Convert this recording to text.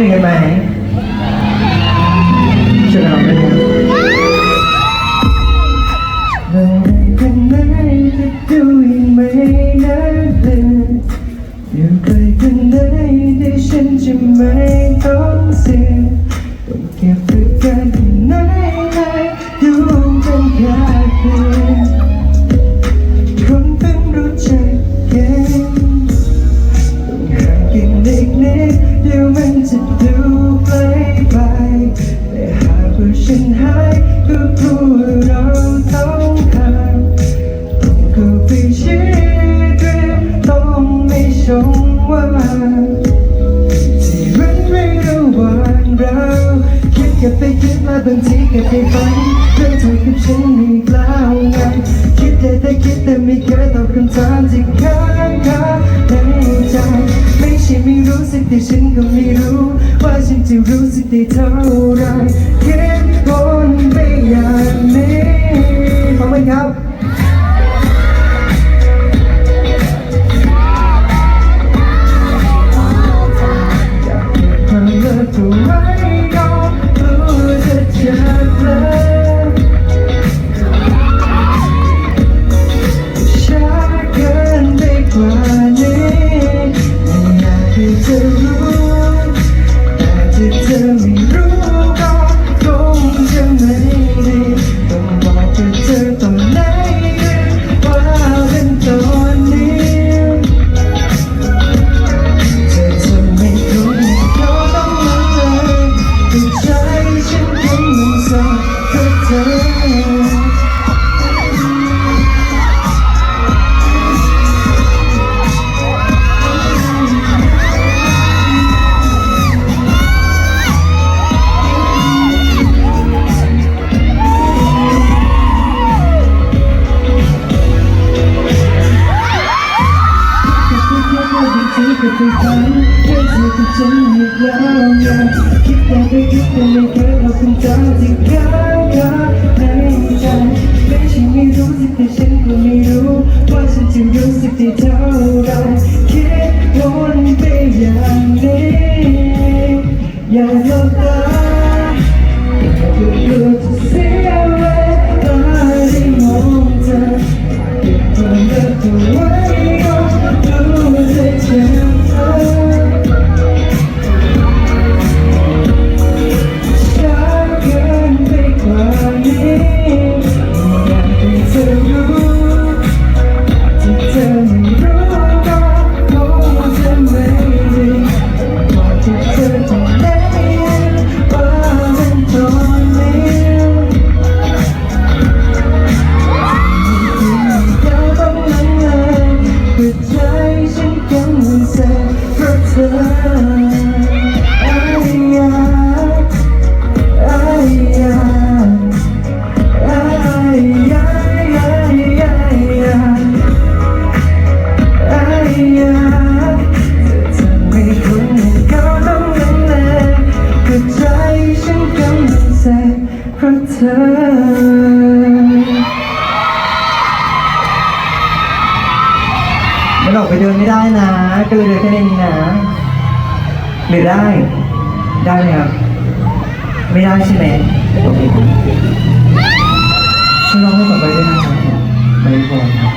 หนึ่งกันไหมช่วยกันร้องด้วยนะเราเป็นไหนจะดูยังไม่น่าเบื่ออยู่ใกลกันไหนที่ฉันจะไม่ต้องเสีย นิดเดี๋ยวมันจะดูไกลไปแต่หากว่าฉันหายก็รู้ว่าเราต้องห่างต้องเข้าไปชิดเรื่อต้องไม่ชมว่าที่มันไม่ระหว่างเรา คิดกับไปคิดมาบางทีก็ไปฝันเรื่องเธอกับฉัน ไม่รู้สึกแต่ฉันก็ไม่รู้ ว่าฉันจะรู้สึกได้เท่าไรแค่คนไม่อยากนี้ คิด เพราะเธอมันออกไปเดินไม่ได้นะก็เลยเดินแค่ในนี้นะหรือได้ ได้ไหมครับ ไม่ได้ใช่ไหมโอเคฉันร้องให้ต่อไปด้วยนะครับไปก่อนครับ